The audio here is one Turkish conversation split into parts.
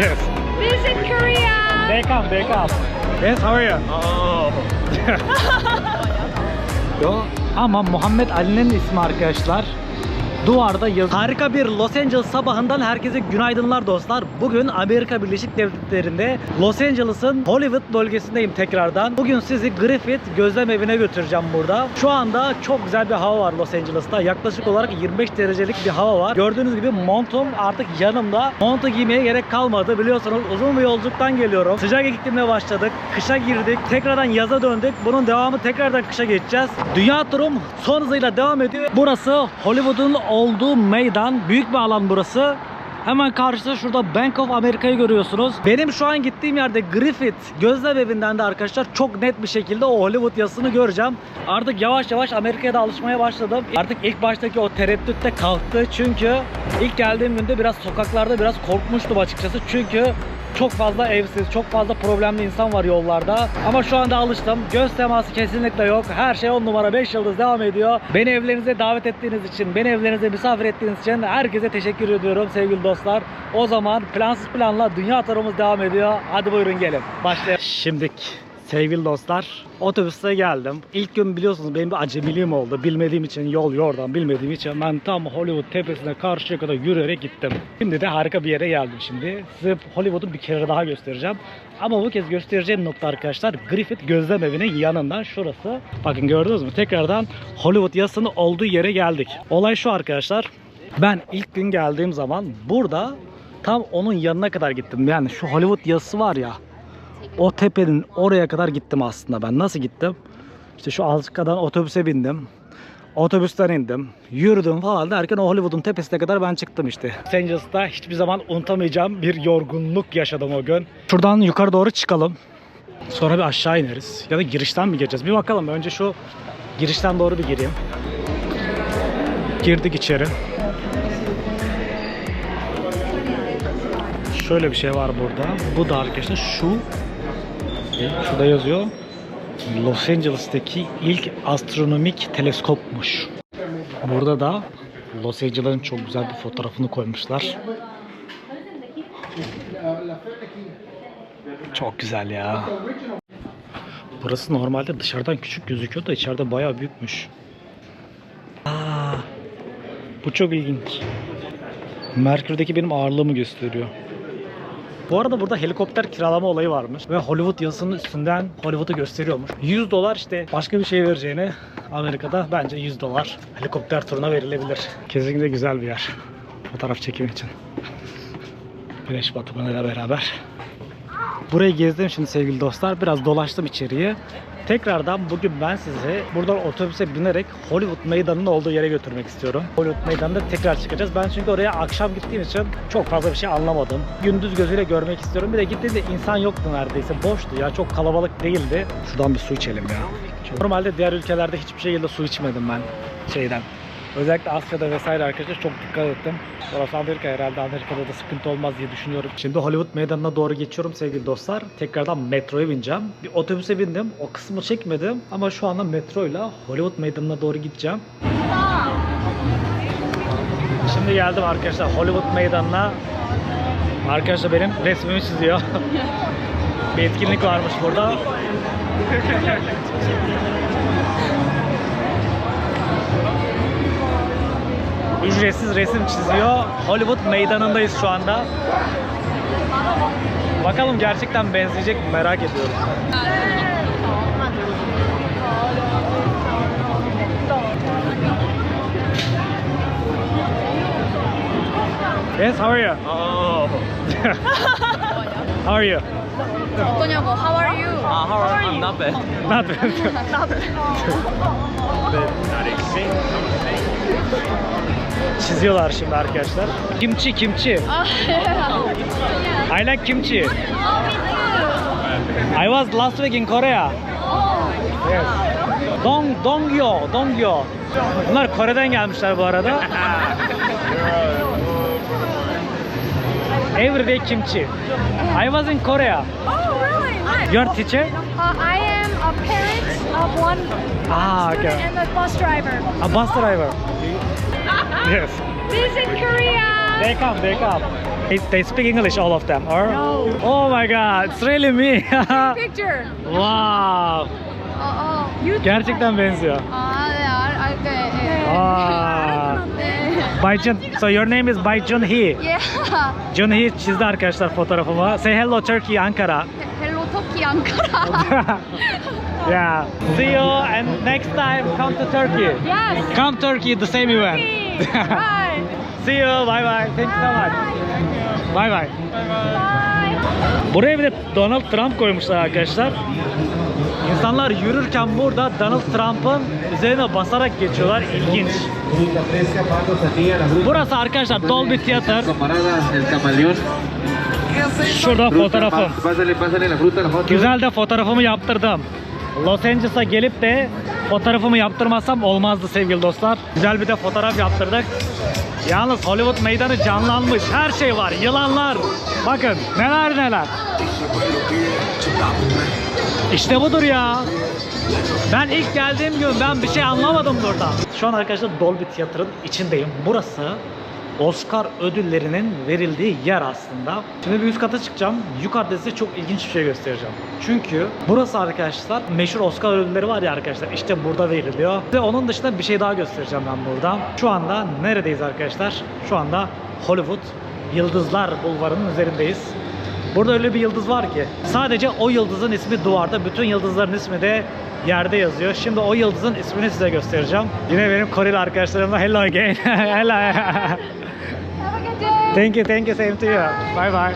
Yes. Visit Korea. They come, they come. Yes, how are you? Yo, ama Muhammed Ali'nin ismi arkadaşlar. Duvarda yazıyor. Harika bir Los Angeles sabahından herkese günaydınlar dostlar. Bugün Amerika Birleşik Devletleri'nde Los Angeles'ın Hollywood bölgesindeyim tekrardan. Bugün sizi Griffith gözlem evine götüreceğim burada. Şu anda çok güzel bir hava var Los Angeles'ta. Yaklaşık olarak 25 derecelik bir hava var. Gördüğünüz gibi montum artık yanımda. Montu giymeye gerek kalmadı. Biliyorsunuz uzun bir yolculuktan geliyorum. Sıcak iklimle başladık. Kışa girdik. Tekrardan yaza döndük. Bunun devamı tekrardan kışa geçeceğiz. Dünya turum son hızıyla devam ediyor. Burası Hollywood'un olduğu meydan. Büyük bir alan burası. Hemen karşıda şurada Bank of America'yı görüyorsunuz. Benim şu an gittiğim yerde Griffith gözlem evinden de arkadaşlar çok net bir şekilde o Hollywood yazısını göreceğim. Artık yavaş yavaş Amerika'ya da alışmaya başladım. Artık ilk baştaki o tereddüt de kalktı. Çünkü ilk geldiğim günde biraz sokaklarda biraz korkmuştum açıkçası. Çünkü çok fazla evsiz, çok fazla problemli insan var yollarda. Ama şu anda alıştım. Göz teması kesinlikle yok. Her şey 10 numara 5 yıldız devam ediyor. Beni evlerinize davet ettiğiniz için, beni evlerinize misafir ettiğiniz için herkese teşekkür ediyorum sevgili dostlar. O zaman plansız planla dünya turumuz devam ediyor. Hadi buyurun gelin. Başlayalım. Şimdik Sevgili dostlar, otobüste geldim. İlk gün biliyorsunuz benim bir acemiliğim oldu. Bilmediğim için yol yordan bilmediğim için ben tam Hollywood tepesine karşıya kadar yürüyerek gittim. Şimdi de harika bir yere geldim şimdi. Size Hollywood'u bir kere daha göstereceğim. Ama bu kez göstereceğim nokta arkadaşlar Griffith Gözlem Evi'nin yanından şurası. Bakın gördünüz mü? Tekrardan Hollywood yasının olduğu yere geldik. Olay şu arkadaşlar. Ben ilk gün geldiğim zaman burada tam onun yanına kadar gittim. Yani şu Hollywood yazısı var ya o tepenin oraya kadar gittim aslında ben. Nasıl gittim? İşte şu Alçıka'dan otobüse bindim. Otobüsten indim. Yürüdüm falan derken o Hollywood'un tepesine kadar ben çıktım işte. Los Angeles'ta hiçbir zaman unutamayacağım bir yorgunluk yaşadım o gün. Şuradan yukarı doğru çıkalım. Sonra bir aşağı ineriz. Ya da girişten mi gireceğiz? Bir bakalım. Önce şu girişten doğru bir gireyim. Girdik içeri. Şöyle bir şey var burada. Bu da arkadaşlar şu Şurada yazıyor. Los Angeles'taki ilk astronomik teleskopmuş. Burada da Los Angeles'ın çok güzel bir fotoğrafını koymuşlar. Çok güzel ya. Burası normalde dışarıdan küçük gözüküyor da içeride bayağı büyükmüş. Aa, bu çok ilginç. Merkür'deki benim ağırlığımı gösteriyor. Bu arada burada helikopter kiralama olayı varmış ve Hollywood yazısının üstünden Hollywood'u gösteriyormuş. 100 dolar işte başka bir şey vereceğine Amerika'da bence 100 dolar helikopter turuna verilebilir. Kesinlikle güzel bir yer fotoğraf çekim için. Güneş batımıyla beraber. Burayı gezdim şimdi sevgili dostlar. Biraz dolaştım içeriye. Tekrardan bugün ben sizi buradan otobüse binerek Hollywood meydanının olduğu yere götürmek istiyorum. Hollywood meydanında tekrar çıkacağız. Ben çünkü oraya akşam gittiğim için çok fazla bir şey anlamadım. Gündüz gözüyle görmek istiyorum. Bir de gittiğimde insan yoktu neredeyse. Boştu ya. Çok kalabalık değildi. Şuradan bir su içelim ya. Normalde diğer ülkelerde hiçbir şekilde su içmedim ben şeyden. Özellikle Asya'da vesaire arkadaşlar çok dikkat ettim. Orası Amerika herhalde Amerika'da da sıkıntı olmaz diye düşünüyorum. Şimdi Hollywood meydanına doğru geçiyorum sevgili dostlar. Tekrardan metroya bineceğim. Bir otobüse bindim. O kısmı çekmedim. Ama şu anda metroyla Hollywood meydanına doğru gideceğim. Şimdi geldim arkadaşlar Hollywood meydanına. Arkadaşlar benim resmimi çiziyor. bir etkinlik varmış burada. ücretsiz resim çiziyor. Hollywood meydanındayız şu anda. Bakalım gerçekten benzeyecek mi merak ediyorum. Yes, how are you? Oh. how are you? Konyabo, how are you? Uh, how, are, I'm not bad. Not bad. not bad. Çiziyorlar şimdi arkadaşlar. Kimchi, kimchi. I like kimchi. I was last week in Korea. Yes. Dong Dongyo, Dongyo. Bunlar Kore'den gelmişler bu arada. Everyday kimchi. I was in Korea. Oh, really? Your teacher? Uh, I a parent of one ah, student okay. and a bus driver. A bus oh. driver. yes. This in Korea. They come, they come. They, they speak English, all of them, or? No. Oh my god, it's really me. picture. Wow. Aa, Gerçekten benziyor. Aa, evet, evet. Aa. Baijun. So your name is Baijun Hee. Yeah. Jun Hee çizdi arkadaşlar fotoğrafımı. Say hello Turkey Ankara. Hello Turkey Ankara. yeah. See you and next time come to Turkey. Yes. Come Turkey, the same event. Bye. See you, bye bye. Thank you so much. Bye bye. Bye. Buraya bir de Donald Trump koymuşlar arkadaşlar. İnsanlar yürürken burada Donald Trump'ın üzerine basarak geçiyorlar. İlginç. Burası arkadaşlar Dolby Theater. Şurada fotoğrafım. Güzel de fotoğrafımı yaptırdım. Los Angeles'a gelip de fotoğrafımı yaptırmazsam olmazdı sevgili dostlar. Güzel bir de fotoğraf yaptırdık. Yalnız Hollywood meydanı canlanmış. Her şey var. Yılanlar. Bakın neler neler. İşte budur ya. Ben ilk geldiğim gün ben bir şey anlamadım burada. Şu an arkadaşlar Dolby Theater'ın içindeyim. Burası Oscar ödüllerinin verildiği yer aslında. Şimdi bir üst kata çıkacağım. Yukarıda size çok ilginç bir şey göstereceğim. Çünkü burası arkadaşlar meşhur Oscar ödülleri var ya arkadaşlar. İşte burada veriliyor. Ve onun dışında bir şey daha göstereceğim ben burada. Şu anda neredeyiz arkadaşlar? Şu anda Hollywood Yıldızlar Bulvarı'nın üzerindeyiz. Burada öyle bir yıldız var ki sadece o yıldızın ismi duvarda, bütün yıldızların ismi de yerde yazıyor. Şimdi o yıldızın ismini size göstereceğim. Yine benim Koreli arkadaşlarımla hello again. hello. Thank you, thank you, same to you. Bye bye.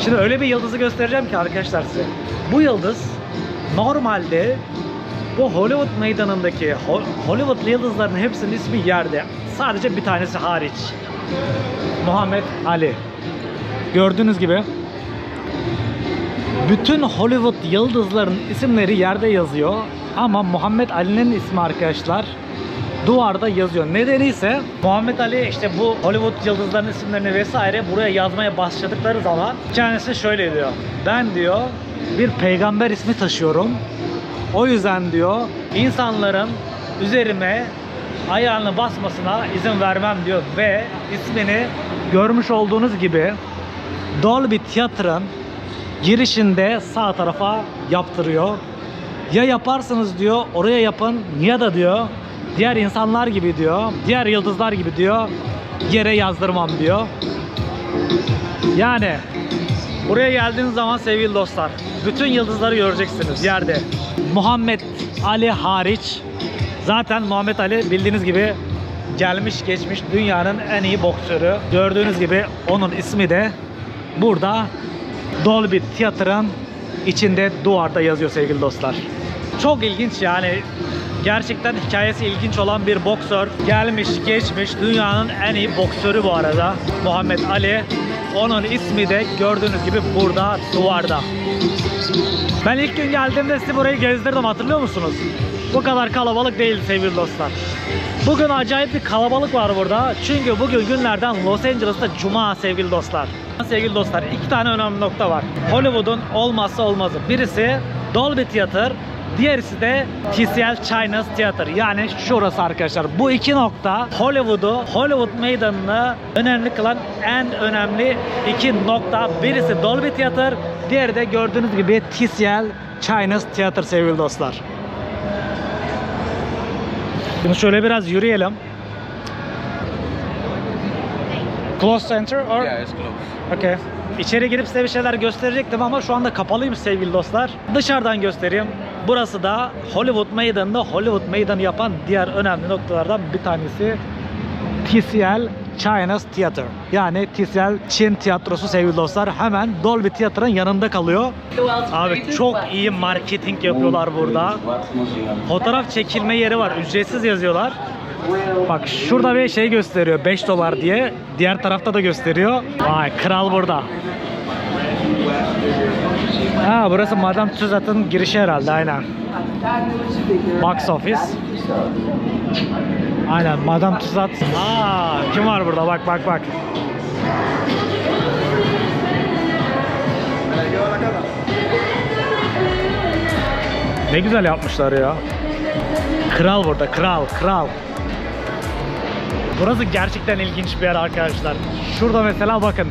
Şimdi öyle bir yıldızı göstereceğim ki arkadaşlar size. Bu yıldız normalde bu Hollywood meydanındaki Ho- Hollywood yıldızlarının hepsinin ismi yerde. Sadece bir tanesi hariç. Muhammed Ali. Gördüğünüz gibi bütün Hollywood yıldızların isimleri yerde yazıyor ama Muhammed Ali'nin ismi arkadaşlar duvarda yazıyor. Nedeni ise Muhammed Ali işte bu Hollywood yıldızlarının isimlerini vesaire buraya yazmaya başladıkları zaman kendisi şöyle diyor. Ben diyor bir peygamber ismi taşıyorum. O yüzden diyor insanların üzerime ayağını basmasına izin vermem diyor ve ismini görmüş olduğunuz gibi Dolby Theater'ın girişinde sağ tarafa yaptırıyor. Ya yaparsınız diyor, oraya yapın ya da diyor diğer insanlar gibi diyor, diğer yıldızlar gibi diyor yere yazdırmam diyor. Yani buraya geldiğiniz zaman sevgili dostlar bütün yıldızları göreceksiniz yerde. Muhammed Ali hariç zaten Muhammed Ali bildiğiniz gibi gelmiş geçmiş dünyanın en iyi boksörü. Gördüğünüz gibi onun ismi de burada Dolby Theater'ın içinde duvarda yazıyor sevgili dostlar. Çok ilginç yani. Gerçekten hikayesi ilginç olan bir boksör. Gelmiş geçmiş dünyanın en iyi boksörü bu arada. Muhammed Ali. Onun ismi de gördüğünüz gibi burada duvarda. Ben ilk gün geldiğimde sizi burayı gezdirdim hatırlıyor musunuz? Bu kadar kalabalık değil sevgili dostlar. Bugün acayip bir kalabalık var burada. Çünkü bugün günlerden Los Angeles'ta Cuma sevgili dostlar. Sevgili dostlar iki tane önemli nokta var. Hollywood'un olmazsa olmazı. Birisi Dolby Theater, diğerisi de TCL China's Theater. Yani şurası arkadaşlar. Bu iki nokta Hollywood'u, Hollywood meydanını önemli kılan en önemli iki nokta. Birisi Dolby Theater, diğeri de gördüğünüz gibi TCL China's Theater sevgili dostlar. Şimdi şöyle biraz yürüyelim. Close center or? Yeah, it's close. Okay. İçeri girip size bir şeyler gösterecektim ama şu anda kapalıymış sevgili dostlar. Dışarıdan göstereyim. Burası da Hollywood meydanında Hollywood meydanı yapan diğer önemli noktalardan bir tanesi TCL China's Theater. Yani TCL Çin tiyatrosu sevgili dostlar. Hemen Dolby Theater'ın yanında kalıyor. Abi çok iyi marketing yapıyorlar burada. Fotoğraf çekilme yeri var. Ücretsiz yazıyorlar. Bak şurada bir şey gösteriyor 5 dolar diye. Diğer tarafta da gösteriyor. Vay kral burada. Ha burası Madame Tussauds'ın girişi herhalde aynen. Box office. Aynen Madame Tussauds. Aa kim var burada bak bak bak. Ne güzel yapmışlar ya. Kral burada, kral, kral. Burası gerçek Gerçekten ilginç bir yer arkadaşlar. Şurada mesela bakın.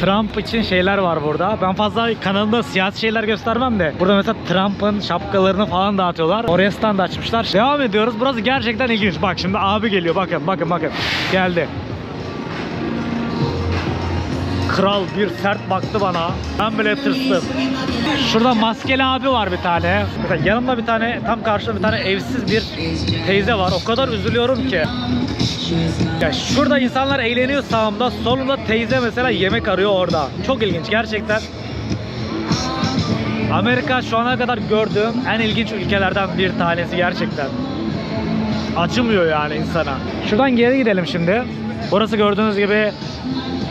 Trump için şeyler var burada. Ben fazla kanalımda siyasi şeyler göstermem de. Burada mesela Trump'ın şapkalarını falan dağıtıyorlar. Oraya stand açmışlar. Devam ediyoruz. Burası gerçekten ilginç. Bak şimdi abi geliyor. Bakın bakın bakın. Geldi. Kral bir sert baktı bana. Ben bile tırstım. Şurada maskeli abi var bir tane. Mesela yanımda bir tane tam karşıda bir tane evsiz bir teyze var. O kadar üzülüyorum ki. Ya şurada insanlar eğleniyor sağımda. Solunda teyze mesela yemek arıyor orada. Çok ilginç gerçekten. Amerika şu ana kadar gördüğüm en ilginç ülkelerden bir tanesi gerçekten. Acımıyor yani insana. Şuradan geri gidelim şimdi. Burası gördüğünüz gibi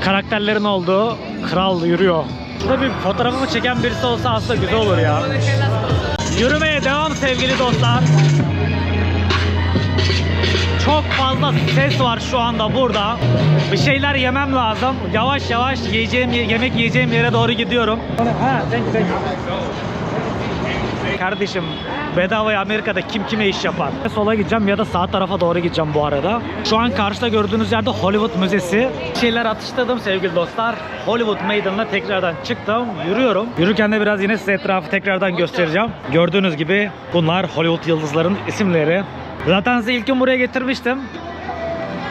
karakterlerin olduğu kral yürüyor. Şurada bir fotoğrafımı çeken birisi olsa aslında güzel olur ya. Yürümeye devam sevgili dostlar. Çok fazla ses var şu anda burada. Bir şeyler yemem lazım. Yavaş yavaş yiyeceğim yemek yiyeceğim yere doğru gidiyorum. Ha, thank you, thank you. Kardeşim bedavaya Amerika'da kim kime iş yapar? Sola gideceğim ya da sağ tarafa doğru gideceğim bu arada. Şu an karşıda gördüğünüz yerde Hollywood Müzesi. Şeyler atıştırdım sevgili dostlar. Hollywood Meydanı'na tekrardan çıktım. Yürüyorum. Yürürken de biraz yine size etrafı tekrardan göstereceğim. Gördüğünüz gibi bunlar Hollywood yıldızlarının isimleri. Zaten size ilk gün buraya getirmiştim.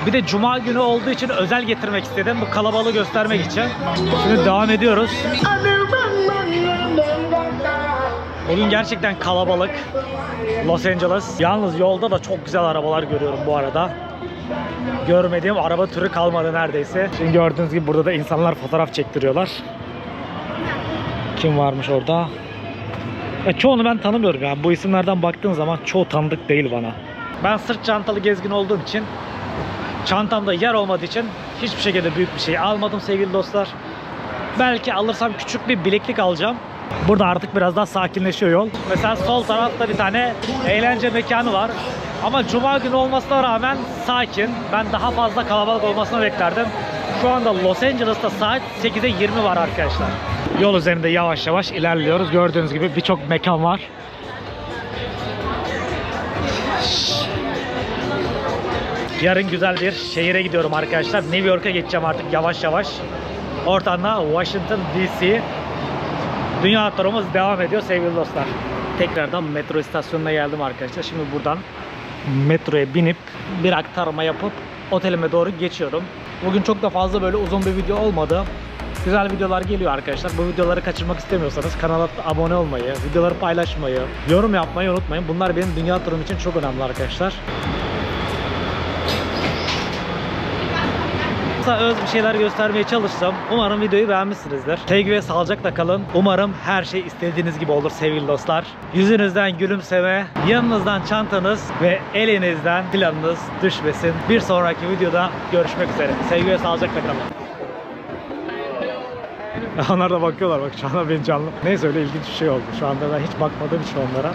Bir de cuma günü olduğu için özel getirmek istedim. Bu kalabalığı göstermek için. Şimdi devam ediyoruz. Bugün gerçekten kalabalık. Los Angeles. Yalnız yolda da çok güzel arabalar görüyorum bu arada. Görmediğim araba türü kalmadı neredeyse. Şimdi gördüğünüz gibi burada da insanlar fotoğraf çektiriyorlar. Kim varmış orada? Ya çoğunu ben tanımıyorum ya. Bu isimlerden baktığın zaman çoğu tanıdık değil bana. Ben sırt çantalı gezgin olduğum için çantamda yer olmadığı için hiçbir şekilde büyük bir şey almadım sevgili dostlar. Belki alırsam küçük bir bileklik alacağım. Burada artık biraz daha sakinleşiyor yol. Mesela sol tarafta bir tane eğlence mekanı var. Ama cuma günü olmasına rağmen sakin. Ben daha fazla kalabalık olmasını beklerdim. Şu anda Los Angeles'ta saat 8'e 20 var arkadaşlar. Yol üzerinde yavaş yavaş ilerliyoruz. Gördüğünüz gibi birçok mekan var. Yarın güzel bir şehire gidiyorum arkadaşlar. New York'a geçeceğim artık yavaş yavaş. Ortamda Washington DC. Dünya turumuz devam ediyor sevgili dostlar. Tekrardan metro istasyonuna geldim arkadaşlar. Şimdi buradan metroya binip bir aktarma yapıp otelime doğru geçiyorum. Bugün çok da fazla böyle uzun bir video olmadı. Güzel videolar geliyor arkadaşlar. Bu videoları kaçırmak istemiyorsanız kanala abone olmayı, videoları paylaşmayı, yorum yapmayı unutmayın. Bunlar benim dünya turum için çok önemli arkadaşlar. Kısa öz bir şeyler göstermeye çalışsam umarım videoyu beğenmişsinizdir. Sevgi ve sağlıcakla kalın. Umarım her şey istediğiniz gibi olur sevgili dostlar. Yüzünüzden gülümseme, yanınızdan çantanız ve elinizden planınız düşmesin. Bir sonraki videoda görüşmek üzere. Sevgi ve sağlıcakla kalın. Onlar da bakıyorlar bak şu anda benim canlı. Neyse öyle ilginç bir şey oldu. Şu anda ben hiç bakmadığım için onlara.